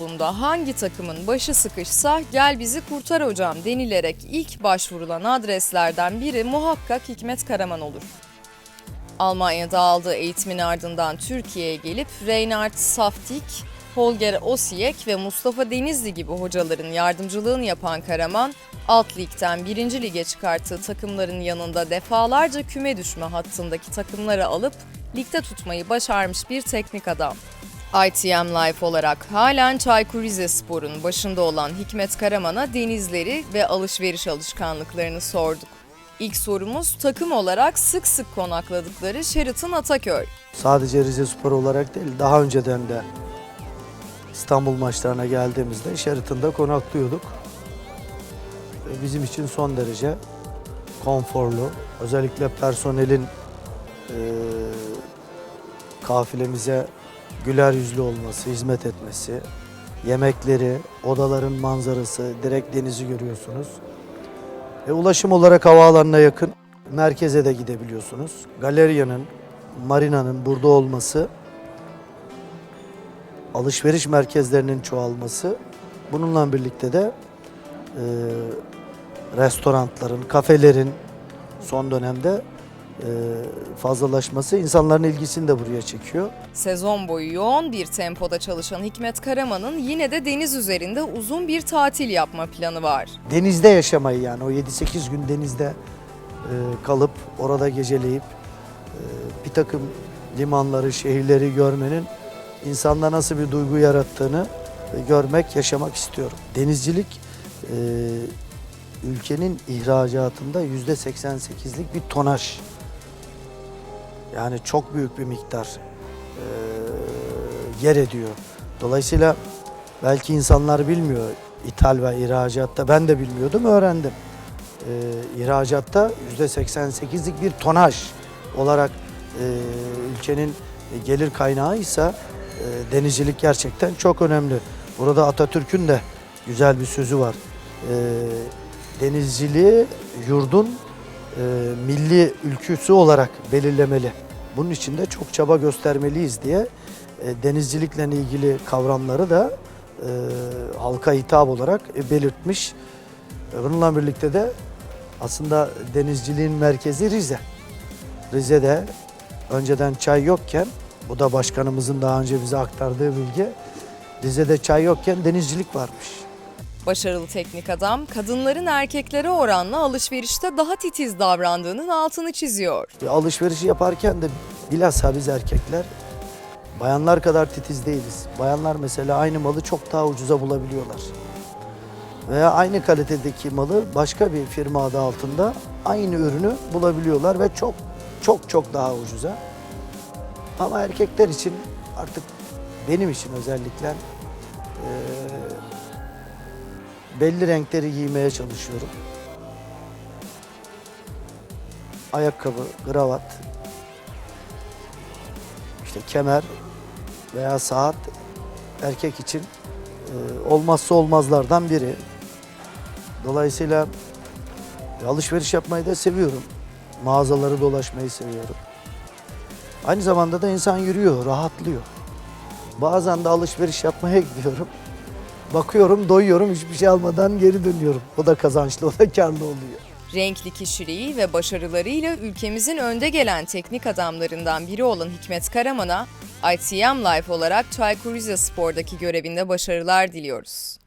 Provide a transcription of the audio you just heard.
futbolunda hangi takımın başı sıkışsa gel bizi kurtar hocam denilerek ilk başvurulan adreslerden biri muhakkak Hikmet Karaman olur. Almanya'da aldığı eğitimin ardından Türkiye'ye gelip Reinhard Saftik, Holger Osijek ve Mustafa Denizli gibi hocaların yardımcılığını yapan Karaman, alt ligden 1. lige çıkarttığı takımların yanında defalarca küme düşme hattındaki takımları alıp ligde tutmayı başarmış bir teknik adam. ITM Life olarak halen Çaykur Rizespor'un başında olan Hikmet Karaman'a denizleri ve alışveriş alışkanlıklarını sorduk. İlk sorumuz takım olarak sık sık konakladıkları Sheraton Ataköy. Sadece Rize Spor olarak değil, daha önceden de İstanbul maçlarına geldiğimizde Sheraton'da konaklıyorduk. Bizim için son derece konforlu. Özellikle personelin e, kafilemize güler yüzlü olması, hizmet etmesi, yemekleri, odaların manzarası, direkt denizi görüyorsunuz. E, ulaşım olarak havaalanına yakın, merkeze de gidebiliyorsunuz. Galeria'nın, marinanın burada olması, alışveriş merkezlerinin çoğalması, bununla birlikte de e, restoranların, kafelerin son dönemde fazlalaşması insanların ilgisini de buraya çekiyor. Sezon boyu yoğun bir tempoda çalışan Hikmet Karaman'ın yine de deniz üzerinde uzun bir tatil yapma planı var. denizde yaşamayı yani o 7-8 gün denizde e, kalıp orada geceleyip e, bir takım limanları, şehirleri görmenin insanda nasıl bir duygu yarattığını e, görmek, yaşamak istiyorum. Denizcilik e, ülkenin ihracatında yüzde 88'lik bir tonaj. Yani çok büyük bir miktar e, yer ediyor. Dolayısıyla belki insanlar bilmiyor ithal ve ihracatta. Ben de bilmiyordum, öğrendim. E, ihracatta yüzde 88'lik bir tonaj olarak e, ülkenin gelir kaynağıysa e, denizcilik gerçekten çok önemli. Burada Atatürk'ün de güzel bir sözü var. E, denizciliği yurdun e, milli ülküsü olarak belirlemeli. Bunun için de çok çaba göstermeliyiz diye e, denizcilikle ilgili kavramları da e, halka hitap olarak e, belirtmiş. Bununla birlikte de aslında denizciliğin merkezi Rize. Rize'de önceden çay yokken, bu da başkanımızın daha önce bize aktardığı bilgi, Rize'de çay yokken denizcilik varmış. Başarılı teknik adam kadınların erkeklere oranla alışverişte daha titiz davrandığının altını çiziyor. E, Alışverişi yaparken de bilhassa biz erkekler bayanlar kadar titiz değiliz. Bayanlar mesela aynı malı çok daha ucuza bulabiliyorlar. Veya aynı kalitedeki malı başka bir firma adı altında aynı ürünü bulabiliyorlar ve çok çok çok daha ucuza. Ama erkekler için artık benim için özellikle eee, belli renkleri giymeye çalışıyorum. Ayakkabı, kravat, işte kemer veya saat erkek için e, olmazsa olmazlardan biri. Dolayısıyla alışveriş yapmayı da seviyorum. Mağazaları dolaşmayı seviyorum. Aynı zamanda da insan yürüyor, rahatlıyor. Bazen de alışveriş yapmaya gidiyorum. Bakıyorum, doyuyorum, hiçbir şey almadan geri dönüyorum. O da kazançlı, o da karlı oluyor. Renkli kişiliği ve başarılarıyla ülkemizin önde gelen teknik adamlarından biri olan Hikmet Karaman'a ITM Life olarak Çaykur Rizespor'daki görevinde başarılar diliyoruz.